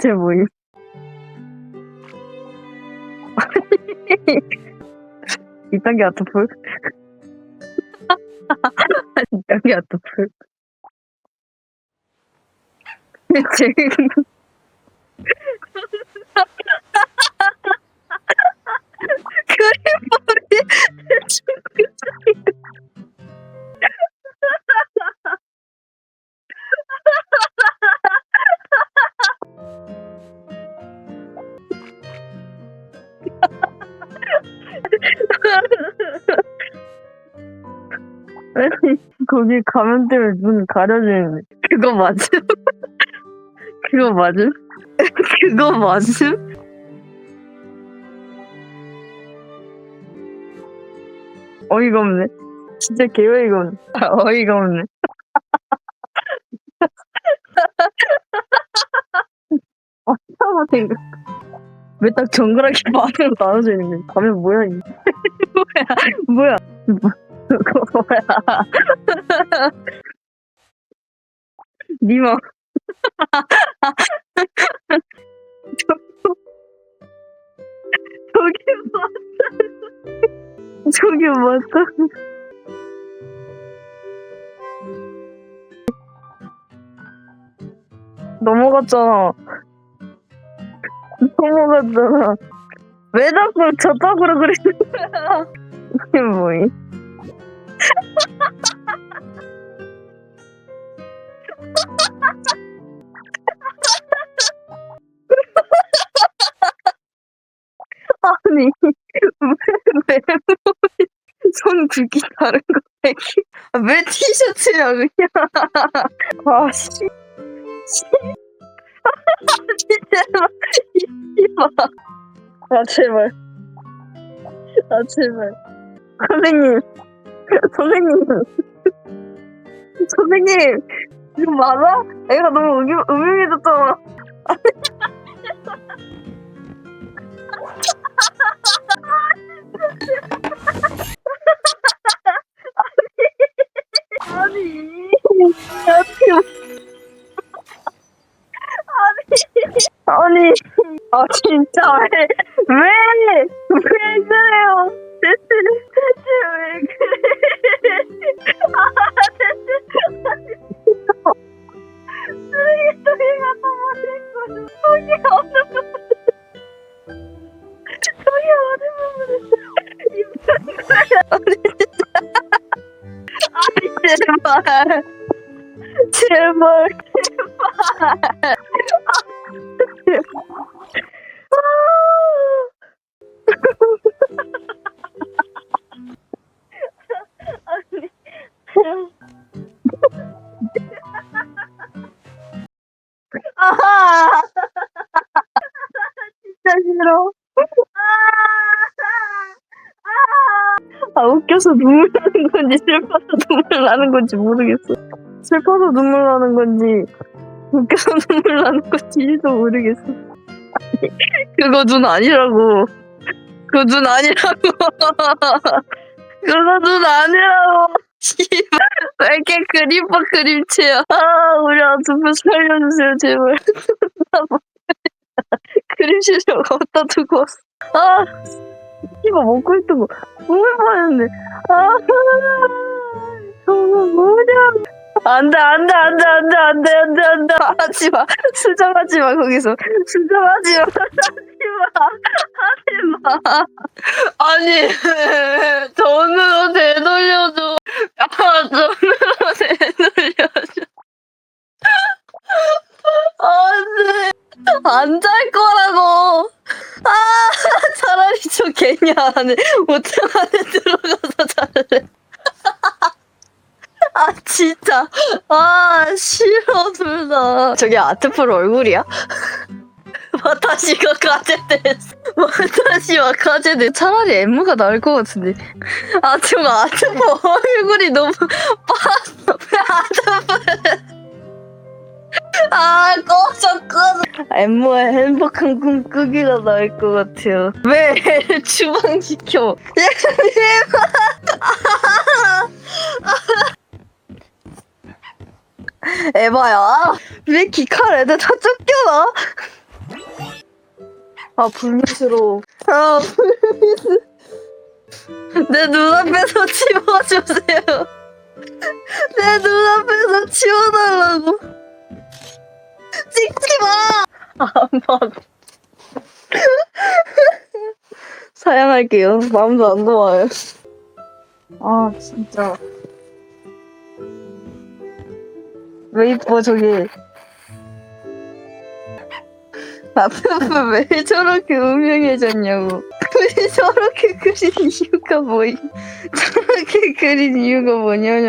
대체 뭐임? 이딴 게 아토프? 이딴 게 아토프? 대체 그림 머리 거기 가면 때문에 눈 가려지는 그거 맞음? 그거 맞음? 그거 맞음? 어이가 없네. 진짜 개어이가 없네. 아, 어이가 없네. 어쩌고 생각. 왜딱 정갈하게 반으로 나눠져 있는 거야? 가면 뭐야, 이 뭐야, 뭐야. 그거 뭐야. 니마. 저기 맞다. 저기 맞다. 넘어갔잖아. 넘어갔잖아. 왜 자꾸 저쪽으로 그리는 거야? 이게 뭐임? 아니, 왜, 왜, 손 굵기 다른 거 왜, 왜 티셔츠야, 그냥. 아, 씨. 씨. 진짜, 씨발. 아, 제발. 아, 제발. 선생님. 선생님. 선생님. 이거 맞아? 애가 너무 음흉해졌잖아. 아니. 아니. 아, 진짜 왜, 왜, 왜 그래요? 대체, 대체 왜 그래? 아, 대체. 쓰레기통에가 너무 속이 어느 부분, 속이 어느 부분에 입는 거야? 아니, 진짜. 아니, 제발. 제발, 제발. 아, 웃겨서 눈물 나는 건지 슬퍼서 눈물 나는 건지 모르겠어. 슬퍼서 눈물 나는 건지 웃겨서 눈물 나는 건지도 모르겠어. 그거 눈 아니라고. 그거 눈 아니라고. 그거 눈 아니라고. 씨발. 왜 이렇게 그림봐 그림체야. 아, 우리 아줌마 살려주세요, 제발. 그림실을 갖다 두고 왔어. 아, 씨발 먹고 있던 거 많은데. 아, 정말 뭐냐. 안 돼, 안 돼, 안 돼, 안 돼, 안 돼, 안 돼, 안 돼. 하지 마. 수정하지 마, 거기서. 수정하지 마. 하지 마. 하지 마. 아니, 돈으로 되돌려줘. 아, 돈으로 되돌려줘. 안 돼. 안 잘 거라고. 아, 차라리 저 개냐 안에, 5층 안에 들어가서 잘래. 아, 진짜. 아, 싫어, 둘 다. 저게 아트풀 얼굴이야? 와타시가 가제데스. 와타시와 가제데. 차라리 엠무가 나을 것 같은데. 아, 저 아트풀 얼굴이 너무 빠졌어. 아트풀. 아, 꺼져, 꺼져. 엠무의 행복한 꿈 꾸기가 나을 것 같아요. 왜 주방 시켜? 에바야. 왜 기카 레드 다 쫓겨나? 아 불미스러워. 아 불미스. 내 눈앞에서 치워주세요. 내 눈앞에서 치워달라고. 찍지 마. 안 봐. 사양할게요. 마음도 안 좋아요. 아 진짜. 왜 이뻐 저기. 앞에는 왜 저렇게 음흉해졌냐고. 왜 저렇게 그린 이유가 뭐임? 저렇게 그린 이유가 뭐냐냐.